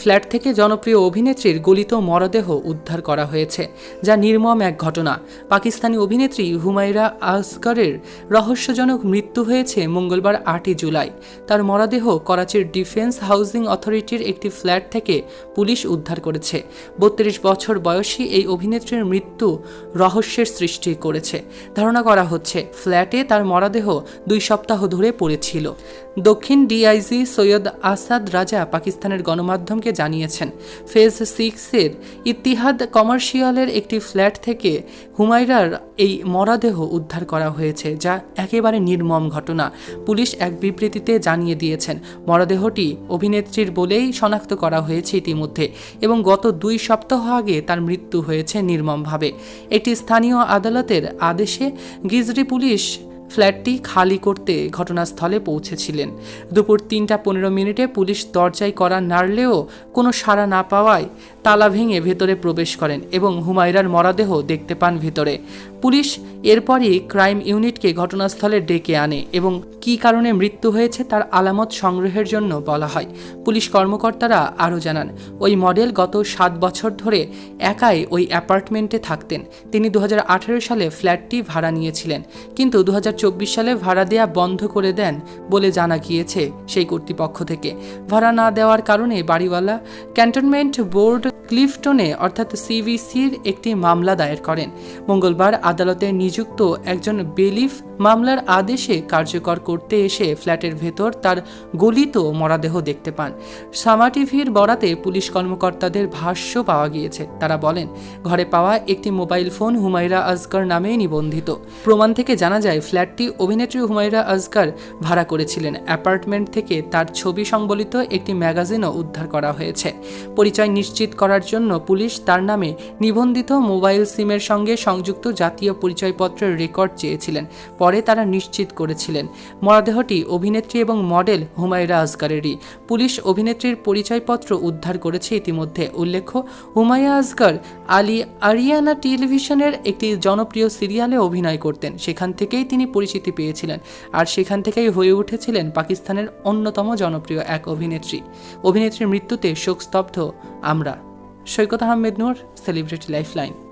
Flat থেকে জনপ্রিয় অভিনেত্রীর গলিত মরদেহ উদ্ধার করা হয়েছে, যা নির্মম এক ঘটনা। পাকিস্তানি অভিনেত্রী হুমায়রা আসগরের রহস্যজনক মৃত্যু হয়েছে মঙ্গলবার আটই জুলাই। তার মরদেহ করাচির ডিফেন্স হাউজিং অথরিটির একটি ফ্ল্যাট থেকে পুলিশ উদ্ধার করেছে। বত্রিশ বছর বয়সী এই অভিনেত্রীর মৃত্যু রহস্যের সৃষ্টি করেছে। ধারণা করা হচ্ছে, ফ্ল্যাটে তার মরদেহ দুই সপ্তাহ ধরে পড়েছিল। দক্ষিণ ডিআইজি সৈয়দ আসাদ রাজা পাকিস্তানের গণমাধ্যমকে জানিয়েছেন। ফেজ সিক্সের ইতিহাদ কমার্শিয়ালের একটি ফ্ল্যাট থেকে হুমায়রার এই মরাদেহ উদ্ধার করা হয়েছে, যা একেবারে নির্মম ঘটনা, পুলিশ এক বিবৃতিতে জানিয়ে দিয়েছেন। মরদেহটি অভিনেত্রীর বলেই শনাক্ত করা হয়েছে ইতিমধ্যে এবং গত দুই সপ্তাহ আগে তার মৃত্যু হয়েছে নির্মমভাবে। একটি স্থানীয় আদালতের আদেশে গিজরি পুলিশ ফ্ল্যাটটি খালি করতে ঘটনাস্থলে পৌঁছেছিলেন। দুপুর তিনটা পনেরো মিনিটে পুলিশ দরজায় করা নাড়লেও কোনো সাড়া না পাওয়ায় তালা ভেঙে ভেতরে প্রবেশ করেন এবং হুমায়রার মরাদেহ দেখতে পান ভেতরে। পুলিশ এরপরই ক্রাইম ইউনিটকে ঘটনাস্থলে ডেকে আনে এবং কী কারণে মৃত্যু হয়েছে তার আলামত সংগ্রহের জন্য বলা হয়। পুলিশ কর্মকর্তারা আরও জানান, ওই মডেল গত সাত বছর ধরে একাই ওই অ্যাপার্টমেন্টে থাকতেন। তিনি দু হাজার আঠেরো সালে ফ্ল্যাটটি ভাড়া নিয়েছিলেন, কিন্তু দু হাজার চব্বিশ সালে ভাড়া দেয়া বন্ধ করে দেন বলে জানা গিয়েছে সেই কর্তৃপক্ষ থেকে। ভাড়া না দেওয়ার কারণে বাড়িওয়ালা ক্যান্টনমেন্ট বোর্ড ক্লিফটনে, অর্থাৎ সিভিসির একটি মামলা দায়ের করেন। মঙ্গলবার আদালতে নিযুক্ত একজন বেলিফ মামলার আদেশে কার্যকর করতে এসে ফ্ল্যাটের ভেতর তার গলিত মরাদেহ দেখতে পান। সামা টিভির বরাতে পুলিশ কর্মকর্তাদের ভাষ্য পাওয়া গিয়েছে। তারা বলেন, ঘরে পাওয়া একটি মোবাইল ফোন হুমায়রা আজকার নামেই নিবন্ধিত। প্রমাণ থেকে জানা যায়, ফ্ল্যাটটি অভিনেত্রী হুমায়রা আজকার ভাড়া করেছিলেন। অ্যাপার্টমেন্ট থেকে তার ছবি সংবলিত একটি ম্যাগাজিনও উদ্ধার করা হয়েছে। পরিচয় নিশ্চিত করার জন্য পুলিশ তার নামে নিবন্ধিত মোবাইল সিমের সঙ্গে সংযুক্ত জাতীয় পরিচয়পত্রের রেকর্ড চেয়েছিলেন, পরে তারা নিশ্চিত করেছিলেন। মরদেহটি অভিনেত্রী এবং মডেল হুমায়রা আজগারেরই। পুলিশ অভিনেত্রীর পরিচয়পত্র উদ্ধার করেছে ইতিমধ্যে। উল্লেখ্য, হুমায়রা আজগার আলী আরিয়ানা টেলিভিশনের একটি জনপ্রিয় সিরিয়ালে অভিনয় করতেন। সেখান থেকেই তিনি পরিচিতি পেয়েছিলেন আর সেখান থেকেই হয়ে উঠেছিলেন পাকিস্তানের অন্যতম জনপ্রিয় এক অভিনেত্রী। অভিনেত্রীর মৃত্যুতে শোকস্তব্ধ আমরা। Saikat Ahmed Noor, celebrity lifeline.